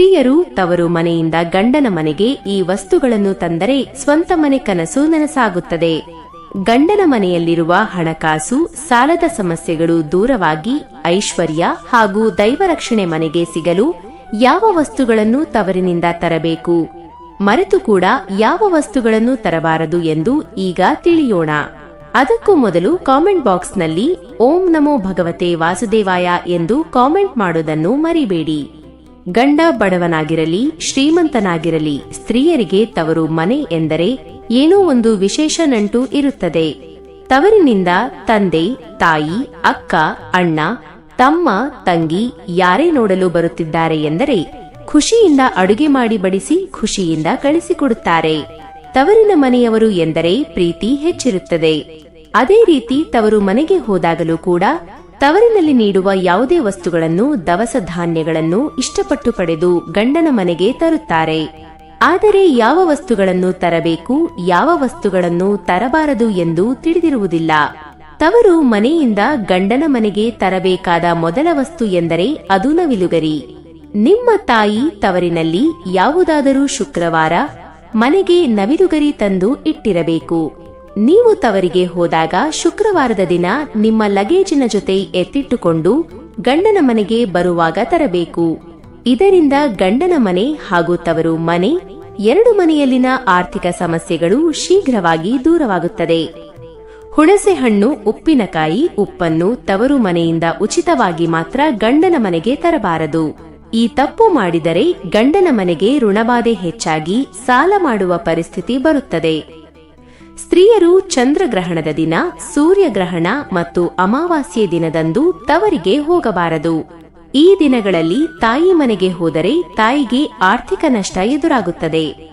ಸ್ತ್ರೀಯರು ತವರು ಮನೆಯಿಂದ ಗಂಡನ ಮನೆಗೆ ಈ ವಸ್ತುಗಳನ್ನು ತಂದರೆ ಸ್ವಂತ ಮನೆ ಕನಸು ನನಸಾಗುತ್ತದೆ. ಗಂಡನ ಮನೆಯಲ್ಲಿರುವ ಹಣಕಾಸು, ಸಾಲದ ಸಮಸ್ಯೆಗಳು ದೂರವಾಗಿ ಐಶ್ವರ್ಯ ಹಾಗೂ ದೈವರಕ್ಷಣೆ ಮನೆಗೆ ಸಿಗಲು ಯಾವ ವಸ್ತುಗಳನ್ನು ತವರಿನಿಂದ ತರಬೇಕು? ಮರೆತು ಕೂಡ ಯಾವ ವಸ್ತುಗಳನ್ನು ತರಬಾರದು ಎಂದು ಈಗ ತಿಳಿಯೋಣ. ಅದಕ್ಕೂ ಮೊದಲು ಕಾಮೆಂಟ್ ಬಾಕ್ಸ್ನಲ್ಲಿ ಓಂ ನಮೋ ಭಗವತೆ ವಾಸುದೇವಾಯ ಎಂದು ಕಾಮೆಂಟ್ ಮಾಡುವುದನ್ನು ಮರಿಬೇಡಿ. ಗಂಡ ಬಡವನಾಗಿರಲಿ, ಶ್ರೀಮಂತನಾಗಿರಲಿ, ಸ್ತ್ರೀಯರಿಗೆ ತವರು ಮನೆ ಎಂದರೆ ಏನೋ ಒಂದು ವಿಶೇಷ ನಂಟು ಇರುತ್ತದೆ. ತವರಿನಿಂದ ತಂದೆ, ತಾಯಿ, ಅಕ್ಕ, ಅಣ್ಣ, ತಮ್ಮ, ತಂಗಿ ಯಾರೇ ನೋಡಲು ಬರುತ್ತಿದ್ದಾರೆ ಎಂದರೆ ಖುಷಿಯಿಂದ ಅಡುಗೆ ಮಾಡಿ ಬಡಿಸಿ ಖುಷಿಯಿಂದ ಕಳಿಸಿಕೊಡುತ್ತಾರೆ ತವರಿನ ಮನೆಯವರು ಎಂದರೆ ಪ್ರೀತಿ ಹೆಚ್ಚಿರುತ್ತದೆ. ಅದೇ ರೀತಿ ತವರು ಮನೆಗೆ ಹೋದಾಗಲೂ ಕೂಡ ತವರಿನಲ್ಲಿ ನೀಡುವ ಯಾವುದೇ ವಸ್ತುಗಳನ್ನು, ದವಸ ಧಾನ್ಯಗಳನ್ನು ಇಷ್ಟಪಟ್ಟು ಪಡೆದು ಗಂಡನ ಮನೆಗೆ ತರುತ್ತಾರೆ. ಆದರೆ ಯಾವ ವಸ್ತುಗಳನ್ನು ತರಬೇಕು, ಯಾವ ವಸ್ತುಗಳನ್ನು ತರಬಾರದು ಎಂದು ತಿಳಿದಿರುವುದಿಲ್ಲ. ತವರು ಮನೆಯಿಂದ ಗಂಡನ ಮನೆಗೆ ತರಬೇಕಾದ ಮೊದಲ ವಸ್ತು ಎಂದರೆ ಅದು ನವಿಲುಗರಿ ನಿಮ್ಮ ತಾಯಿ ತವರಿನಲ್ಲಿ ಯಾವುದಾದರೂ ಶುಕ್ರವಾರ ಮನೆಗೆ ನವಿಲುಗರಿ ತಂದು ಇಟ್ಟಿರಬೇಕು. ನೀವು ತವರಿಗೆ ಹೋದಾಗ ಶುಕ್ರವಾರದ ದಿನ ನಿಮ್ಮ ಲಗೇಜಿನ ಜೊತೆ ಎತ್ತಿಟ್ಟುಕೊಂಡು ಗಂಡನ ಮನೆಗೆ ಬರುವಾಗ ತರಬೇಕು. ಇದರಿಂದ ಗಂಡನ ಮನೆ ಹಾಗೂ ತವರು ಮನೆ, ಎರಡು ಮನೆಯಲ್ಲಿನ ಆರ್ಥಿಕ ಸಮಸ್ಯೆಗಳು ಶೀಘ್ರವಾಗಿ ದೂರವಾಗುತ್ತದೆ. ಹುಣಸೆ ಹಣ್ಣು, ಉಪ್ಪಿನಕಾಯಿ, ಉಪ್ಪನ್ನು ತವರು ಮನೆಯಿಂದ ಉಚಿತವಾಗಿ ಮಾತ್ರ ಗಂಡನ ಮನೆಗೆ ತರಬಾರದು. ಈ ತಪ್ಪು ಮಾಡಿದರೆ ಗಂಡನ ಮನೆಗೆ ಋಣಬಾಧೆ ಹೆಚ್ಚಾಗಿ ಸಾಲ ಮಾಡುವ ಪರಿಸ್ಥಿತಿ ಬರುತ್ತದೆ. ಸ್ತ್ರೀಯರು ಚಂದ್ರಗ್ರಹಣದ ದಿನ, ಸೂರ್ಯಗ್ರಹಣ ಮತ್ತು ಅಮಾವಾಸ್ಯೆ ದಿನದಂದು ತವರಿಗೆ ಹೋಗಬಾರದು. ಈ ದಿನಗಳಲ್ಲಿ ತಾಯಿ ಮನೆಗೆ ಹೋದರೆ ತಾಯಿಗೆ ಆರ್ಥಿಕ ನಷ್ಟ ಎದುರಾಗುತ್ತದೆ.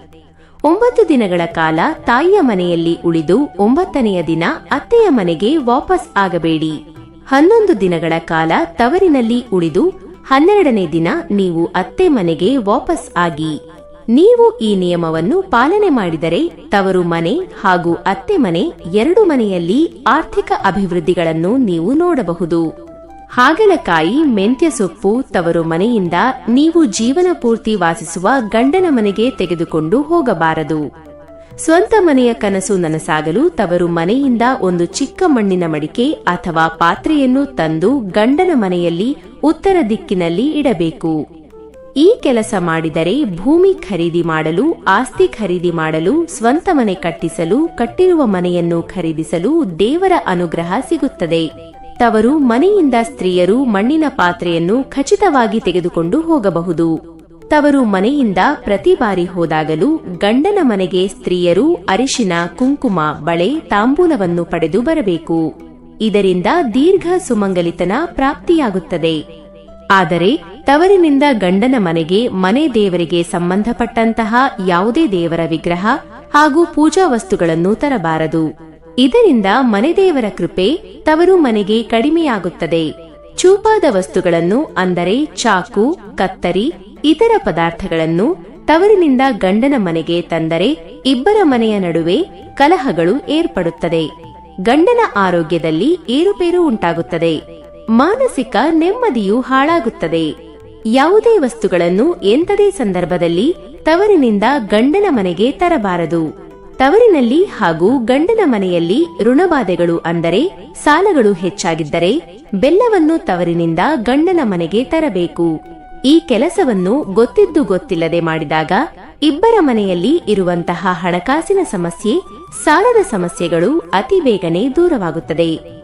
ಒಂಬತ್ತು ದಿನಗಳ ಕಾಲ ತಾಯಿಯ ಮನೆಯಲ್ಲಿ ಉಳಿದು ಒಂಬತ್ತನೆಯ ದಿನ ಅತ್ತೆಯ ಮನೆಗೆ ವಾಪಸ್ ಆಗಬೇಡಿ. ಹನ್ನೊಂದು ದಿನಗಳ ಕಾಲ ತವರಿನಲ್ಲಿ ಉಳಿದು ಹನ್ನೆರಡನೇ ದಿನ ನೀವು ಅತ್ತೆ ಮನೆಗೆ ವಾಪಸ್ ಆಗಿ. ನೀವು ಈ ನಿಯಮವನ್ನು ಪಾಲನೆ ಮಾಡಿದರೆ ತವರು ಮನೆ ಹಾಗೂ ಅತ್ತೆ ಮನೆ ಎರಡು ಮನೆಯಲ್ಲಿ ಆರ್ಥಿಕ ಅಭಿವೃದ್ಧಿಗಳನ್ನು ನೀವು ನೋಡಬಹುದು. ಹಾಗಲಕಾಯಿ, ಮೆಂತ್ಯ ಸೊಪ್ಪು ತವರು ಮನೆಯಿಂದ ನೀವು ಜೀವನ ಪೂರ್ತಿ ವಾಸಿಸುವ ಗಂಡನ ಮನೆಗೆ ತೆಗೆದುಕೊಂಡು ಹೋಗಬಾರದು. ಸ್ವಂತ ಮನೆಯ ಕನಸು ನನಸಾಗಲು ತವರು ಮನೆಯಿಂದ ಒಂದು ಚಿಕ್ಕ ಮಣ್ಣಿನ ಮಡಿಕೆ ಅಥವಾ ಪಾತ್ರೆಯನ್ನು ತಂದು ಗಂಡನ ಮನೆಯಲ್ಲಿ ಉತ್ತರ ದಿಕ್ಕಿನಲ್ಲಿ ಇಡಬೇಕು. ಈ ಕೆಲಸ ಮಾಡಿದರೆ ಭೂಮಿ ಖರೀದಿ ಮಾಡಲು, ಆಸ್ತಿ ಖರೀದಿ ಮಾಡಲು, ಸ್ವಂತ ಮನೆ ಕಟ್ಟಿಸಲು, ಕಟ್ಟಿರುವ ಮನೆಯನ್ನು ಖರೀದಿಸಲು ದೇವರ ಅನುಗ್ರಹ ಸಿಗುತ್ತದೆ. ತವರು ಮನೆಯಿಂದ ಸ್ತ್ರೀಯರು ಮಣ್ಣಿನ ಪಾತ್ರೆಯನ್ನು ಖಚಿತವಾಗಿ ತೆಗೆದುಕೊಂಡು ಹೋಗಬಹುದು. ತವರು ಮನೆಯಿಂದ ಪ್ರತಿ ಬಾರಿ ಹೋದಾಗಲೂ ಗಂಡನ ಮನೆಗೆ ಸ್ತ್ರೀಯರು ಅರಿಶಿನ, ಕುಂಕುಮ, ಬಳೆ, ತಾಂಬೂಲವನ್ನು ಪಡೆದು ಬರಬೇಕು. ಇದರಿಂದ ದೀರ್ಘ ಸುಮಂಗಲಿತನ ಪ್ರಾಪ್ತಿಯಾಗುತ್ತದೆ. ಆದರೆ ತವರಿನಿಂದ ಗಂಡನ ಮನೆಗೆ ಮನೆ ದೇವರಿಗೆ ಸಂಬಂಧಪಟ್ಟಂತಹ ಯಾವುದೇ ದೇವರ ವಿಗ್ರಹ ಹಾಗೂ ಪೂಜಾ ವಸ್ತುಗಳನ್ನು ತರಬಾರದು. ಇದರಿಂದ ಮನೆದೇವರ ಕೃಪೆ ತವರು ಮನೆಗೆ ಕಡಿಮೆಯಾಗುತ್ತದೆ. ಚೂಪಾದ ವಸ್ತುಗಳನ್ನು ಅಂದರೆ ಚಾಕು, ಕತ್ತರಿ, ಇತರ ಪದಾರ್ಥಗಳನ್ನು ತವರಿನಿಂದ ಗಂಡನ ಮನೆಗೆ ತಂದರೆ ಇಬ್ಬರ ಮನೆಯ ನಡುವೆ ಕಲಹಗಳು ಏರ್ಪಡುತ್ತದೆ. ಗಂಡನ ಆರೋಗ್ಯದಲ್ಲಿ ಏರುಪೇರು ಉಂಟಾಗುತ್ತದೆ. ಮಾನಸಿಕ ನೆಮ್ಮದಿಯು ಹಾಳಾಗುತ್ತದೆ. ಯಾವುದೇ ವಸ್ತುಗಳನ್ನು ಎಂಥದೇ ಸಂದರ್ಭದಲ್ಲಿ ತವರಿನಿಂದ ಗಂಡನ ಮನೆಗೆ ತರಬಾರದು. ತವರಿನಲ್ಲಿ ಹಾಗೂ ಗಂಡನ ಮನೆಯಲ್ಲಿ ಋಣಬಾಧೆಗಳು ಅಂದರೆ ಸಾಲಗಳು ಹೆಚ್ಚಾಗಿದ್ದರೆ ಬೆಲ್ಲವನ್ನು ತವರಿನಿಂದ ಗಂಡನ ಮನೆಗೆ ತರಬೇಕು. ಈ ಕೆಲಸವನ್ನು ಗೊತ್ತಿದ್ದು ಗೊತ್ತಿಲ್ಲದೆ ಮಾಡಿದಾಗ ಇಬ್ಬರ ಮನೆಯಲ್ಲಿ ಇರುವಂತಹ ಹಣಕಾಸಿನ ಸಮಸ್ಯೆ, ಸಾಲದ ಸಮಸ್ಯೆಗಳು ಅತಿ ಬೇಗನೆ ದೂರವಾಗುತ್ತದೆ.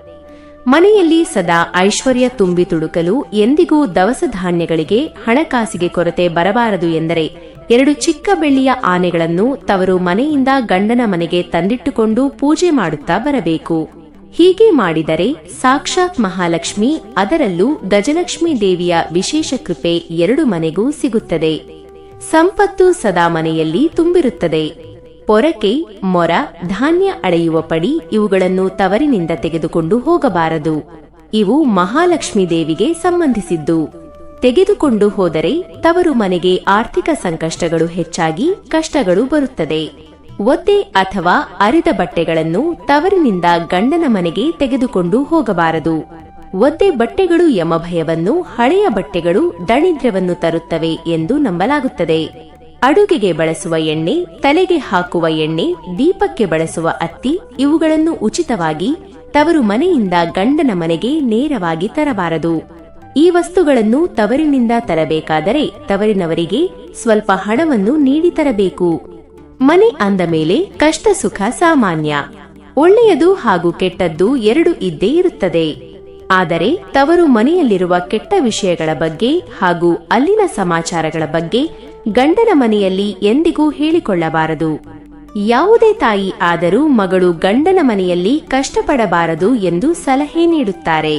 ಮನೆಯಲ್ಲಿ ಸದಾ ಐಶ್ವರ್ಯ ತುಂಬಿ ತುಡುಕಲು ಎಂದಿಗೂ ದವಸ ಧಾನ್ಯಗಳಿಗೆ ಹಣಕಾಸಿಗೆ ಕೊರತೆ ಬರಬಾರದು ಎಂದರೆ ಎರಡು ಚಿಕ್ಕ ಬೆಳ್ಳಿಯ ಆನೆಗಳನ್ನು ತವರು ಮನೆಯಿಂದ ಗಂಡನ ಮನೆಗೆ ತಂದಿಟ್ಟುಕೊಂಡು ಪೂಜೆ ಮಾಡುತ್ತಾ ಬರಬೇಕು. ಹೀಗೆ ಮಾಡಿದರೆ ಸಾಕ್ಷಾತ್ ಮಹಾಲಕ್ಷ್ಮಿ, ಅದರಲ್ಲೂ ಗಜಲಕ್ಷ್ಮಿ ದೇವಿಯ ವಿಶೇಷ ಕೃಪೆ ಎರಡು ಮನೆಗೂ ಸಿಗುತ್ತದೆ. ಸಂಪತ್ತು ಸದಾ ಮನೆಯಲ್ಲಿ ತುಂಬಿರುತ್ತದೆ. ಪೊರಕೆ, ಮೊರ, ಧಾನ್ಯ ಅಳೆಯುವ ಪಡಿ ಇವುಗಳನ್ನು ತವರಿನಿಂದ ತೆಗೆದುಕೊಂಡು ಹೋಗಬಾರದು. ಇವು ಮಹಾಲಕ್ಷ್ಮೀ ದೇವಿಗೆ ಸಂಬಂಧಿಸಿದ್ದು. ತೆಗೆದುಕೊಂಡು ಹೋದರೆ ತವರು ಮನೆಗೆ ಆರ್ಥಿಕ ಸಂಕಷ್ಟಗಳು ಹೆಚ್ಚಾಗಿ ಕಷ್ಟಗಳು ಬರುತ್ತದೆ. ಒದ್ದೆ ಅಥವಾ ಅರಿದ ಬಟ್ಟೆಗಳನ್ನು ತವರಿನಿಂದ ಗಂಡನ ಮನೆಗೆ ತೆಗೆದುಕೊಂಡು ಹೋಗಬಾರದು. ಒದ್ದೆ ಬಟ್ಟೆಗಳು ಯಮಭಯವನ್ನು ಭಯವನ್ನು ಹಳೆಯ ಬಟ್ಟೆಗಳು ದಣಿದ್ರವನ್ನು ತರುತ್ತವೆ ಎಂದು ನಂಬಲಾಗುತ್ತದೆ. ಅಡುಗೆಗೆ ಬಳಸುವ ಎಣ್ಣೆ, ತಲೆಗೆ ಹಾಕುವ ಎಣ್ಣೆ, ದೀಪಕ್ಕೆ ಬಳಸುವ ಅತ್ತಿ, ಇವುಗಳನ್ನು ಉಚಿತವಾಗಿ ತವರು ಮನೆಯಿಂದ ಗಂಡನ ಮನೆಗೆ ನೇರವಾಗಿ ತರಬಾರದು. ಈ ವಸ್ತುಗಳನ್ನು ತವರಿನಿಂದ ತರಬೇಕಾದರೆ ತವರಿನವರಿಗೆ ಸ್ವಲ್ಪ ಹಣವನ್ನು ನೀಡಿ ತರಬೇಕು. ಮನೆ ಅಂದ ಮೇಲೆ ಕಷ್ಟ ಸುಖ ಸಾಮಾನ್ಯ. ಒಳ್ಳೆಯದು ಹಾಗೂ ಕೆಟ್ಟದ್ದು ಎರಡು ಇದ್ದೇ ಇರುತ್ತದೆ. ಆದರೆ ತವರು ಮನೆಯಲ್ಲಿರುವ ಕೆಟ್ಟ ವಿಷಯಗಳ ಬಗ್ಗೆ ಹಾಗೂ ಅಲ್ಲಿನ ಸಮಾಚಾರಗಳ ಬಗ್ಗೆ ಗಂಡನ ಮನೆಯಲ್ಲಿ ಎಂದಿಗೂ ಹೇಳಿಕೊಳ್ಳಬಾರದು. ಯಾವುದೇ ತಾಯಿ ಆದರೂ ಮಗಳು ಗಂಡನ ಮನೆಯಲ್ಲಿ ಕಷ್ಟಪಡಬಾರದು ಎಂದು ಸಲಹೆ ನೀಡುತ್ತಾರೆ.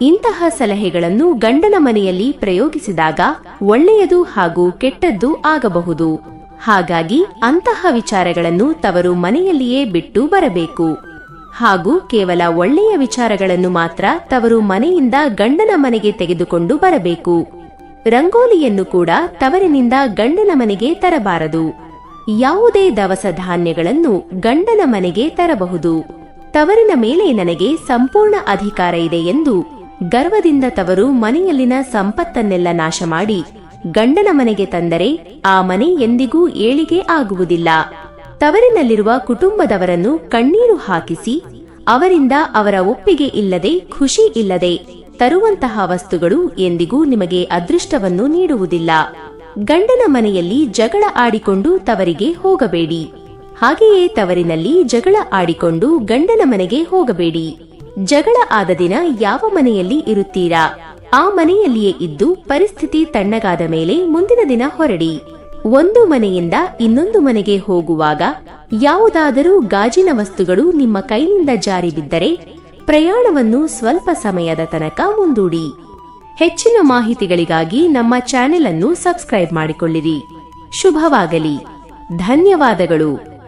ಇಂತಹ ಸಲಹೆಗಳನ್ನು ಗಂಡನ ಮನೆಯಲ್ಲಿ ಪ್ರಯೋಗಿಸಿದಾಗ ಒಳ್ಳೆಯದು ಹಾಗೂ ಕೆಟ್ಟದ್ದು ಆಗಬಹುದು. ಹಾಗಾಗಿ ಅಂತಹ ವಿಚಾರಗಳನ್ನು ತವರು ಮನೆಯಲ್ಲಿಯೇ ಬಿಟ್ಟು ಬರಬೇಕು. ಹಾಗೂ ಕೇವಲ ಒಳ್ಳೆಯ ವಿಚಾರಗಳನ್ನು ಮಾತ್ರ ತವರು ಮನೆಯಿಂದ ಗಂಡನ ಮನೆಗೆ ತೆಗೆದುಕೊಂಡು ಬರಬೇಕು. ರಂಗೋಲಿಯನ್ನು ಕೂಡ ತವರಿನಿಂದ ಗಂಡನ ಮನೆಗೆ ತರಬಾರದು. ಯಾವುದೇ ದವಸ ಧಾನ್ಯಗಳನ್ನು ಗಂಡನ ಮನೆಗೆ ತರಬಹುದು. ತವರಿನ ಮೇಲೆ ನನಗೆ ಸಂಪೂರ್ಣ ಅಧಿಕಾರ ಇದೆ ಎಂದು ಗರ್ವದಿಂದ ತವರು ಮನೆಯಲ್ಲಿನ ಸಂಪತ್ತನ್ನೆಲ್ಲ ನಾಶ ಮಾಡಿ ಗಂಡನ ಮನೆಗೆ ತಂದರೆ ಆ ಮನೆ ಎಂದಿಗೂ ಏಳಿಗೆ ಆಗುವುದಿಲ್ಲ. ತವರಿನಲ್ಲಿರುವ ಕುಟುಂಬದವರನ್ನು ಕಣ್ಣೀರು ಹಾಕಿಸಿ, ಅವರಿಂದ ಅವರ ಒಪ್ಪಿಗೆ ಇಲ್ಲದೆ ಖುಷಿ ಇಲ್ಲದೆ ತರುವಂತಹ ವಸ್ತುಗಳು ಎಂದಿಗೂ ನಿಮಗೆ ಅದೃಷ್ಟವನ್ನು ನೀಡುವುದಿಲ್ಲ. ಗಂಡನ ಮನೆಯಲ್ಲಿ ಜಗಳ ಆಡಿಕೊಂಡು ತವರಿಗೆ ಹೋಗಬೇಡಿ. ಹಾಗೆಯೇ ತವರಿನಲ್ಲಿ ಜಗಳ ಆಡಿಕೊಂಡು ಗಂಡನ ಮನೆಗೆ ಹೋಗಬೇಡಿ. ಜಗಳ ಆದ ದಿನ ಯಾವ ಮನೆಯಲ್ಲಿ ಇರುತ್ತೀರಾ? ಆ ಮನೆಯಲ್ಲಿಯೇ ಇದ್ದು ಪರಿಸ್ಥಿತಿ ತಣ್ಣಗಾದ ಮೇಲೆ ಮುಂದಿನ ದಿನ ಹೊರಡಿ. ಒಂದು ಮನೆಯಿಂದ ಇನ್ನೊಂದು ಮನೆಗೆ ಹೋಗುವಾಗ ಯಾವುದಾದರೂ ಗಾಜಿನ ವಸ್ತುಗಳು ನಿಮ್ಮ ಕೈಯಿಂದ ಜಾರಿ ಬಿದ್ದರೆ ಪ್ರಯಾಣವನ್ನು ಸ್ವಲ್ಪ ಸಮಯದ ತನಕ ಮುಂದೂಡಿ. ಹೆಚ್ಚಿನ ಮಾಹಿತಿಗಳಿಗಾಗಿ ನಮ್ಮ ಚಾನೆಲ್ ಅನ್ನು ಸಬ್ಸ್ಕ್ರೈಬ್ ಮಾಡಿಕೊಳ್ಳಿರಿ. ಶುಭವಾಗಲಿ. ಧನ್ಯವಾದಗಳು.